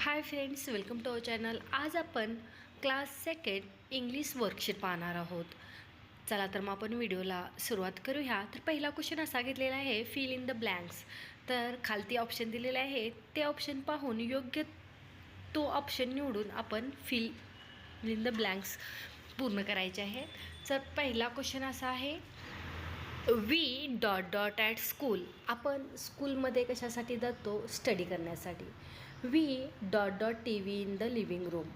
Hi friends welcome to our channel आज आपण class second English worksheet पाहणार आहोत. चला तर मग आपण व्हिडिओला सुरुवात करूया. तर पहिला क्वेश्चन असा घेतलेला आहे फिल इन द ब्लँक्स तर खालती ऑप्शन दिलेले आहे ते ऑप्शन पाहून योग्य तो ऑप्शन निवडून आपण फिल इन द ब्लँक्स पूर्ण करायचे आहे. तर पहिला क्वेश्चन असा आहे we dot dot at school आपण स्कूलमध्ये कशासाठी जातो? स्टडी करण्यासाठी. We dot dot TV in the living room.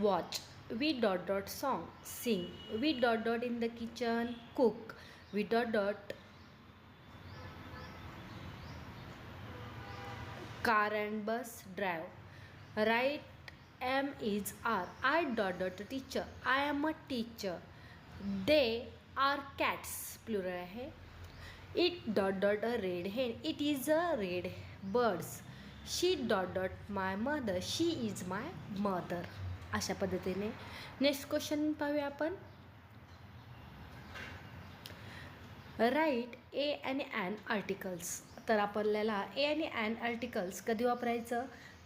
Watch. We dot dot song. Sing. We dot dot in the kitchen. Cook. We dot dot car and bus drive. Right M is R. I dot dot teacher. I am a teacher. They are cats. Plural It dot dot a red hen. It is a red birds. She dot dot my mother she is my mother अशा पद्धतीने next question पाहूया आपण. Right ए आणि and articles तर आपल्याला ए आणि and articles कधी वापरायचं?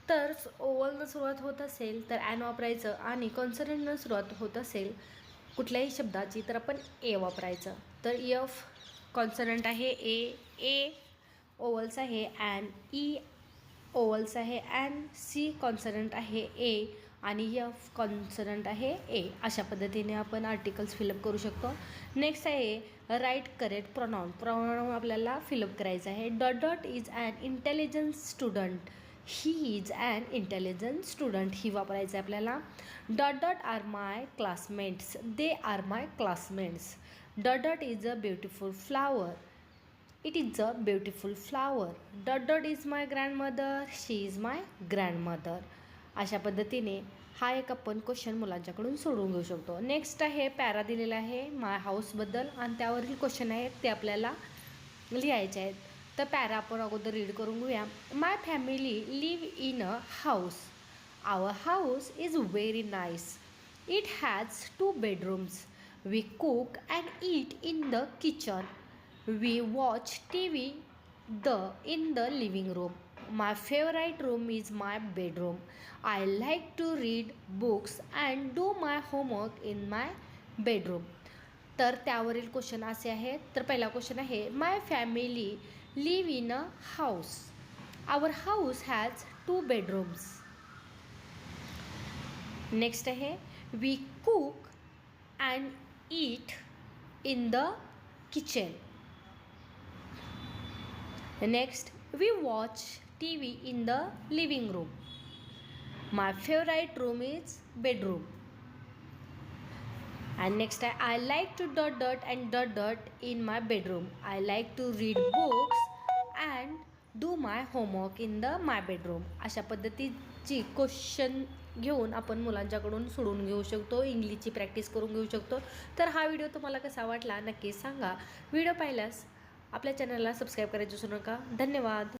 तर ओवलनं सुरुवात होत असेल तर ॲन वापरायचं. आणि कॉन्सनंटनं सुरुवात होत असेल कुठल्याही शब्दाची तर आपण ए वापरायचं. तर e यफ कॉन्सरंट आहे ए ए ओवल्स आहे ॲन ई e, ओवल्स आहे ॲन सी कॉन्सनंट आहे ए आणि यफ कॉन्सनंट आहे ए अशा पद्धतीने आपण आर्टिकल्स फिलअप करू शकतो. नेक्स्ट आहे राईट करेक्ट प्रोनाऊन प्रोनाऊन आपल्याला फिलअप करायचं आहे. Dot dot is an intelligence student he is an intelligent student ही वापरायचं आहे आपल्याला. Dot dot are my classmates they are my classmates dot dot is a beautiful flower it is a beautiful flower dot dot is my grandmother she is my grandmother अशा पद्धतीने हा एक आपण question मुलांच्याकडून सोडवून घेऊ शकतो. नेक्स्ट आहे para दिलेला आहे माय हाऊसबद्दल आणि त्यावरील क्वेश्चन आहेत ते आपल्याला लिहायचे आहेत. तर पॅरा आपण अगोदर रीड करून घेऊया. My family live in a house our house is very nice it has two bedrooms we cook and eat in the kitchen we watch T V the in the living room my favourite room is my bedroom I like to read books and do my homework in my bedroom तर त्यावरील question असे आहेत. तर पहिला question आहे my family live in a house our house has two bedrooms next आहे we cook and eat in the kitchen next we watch T V in the living room my favourite room is bedroom and next I, I like to dot dot and dot dot in my bedroom. I like to read books and do my homework in the my bedroom अशा पद्धतीची question घेऊन आपण मुलांच्याकडून सोडून घेऊ शकतो इंग्लिशची practice करून घेऊ शकतो. तर हा व्हिडिओ तुम्हाला कसा वाटला नक्की सांगा. व्हिडिओ पाहिल्यास आपल्या चॅनलला सबस्क्राईब करायचं विसरू नका. धन्यवाद.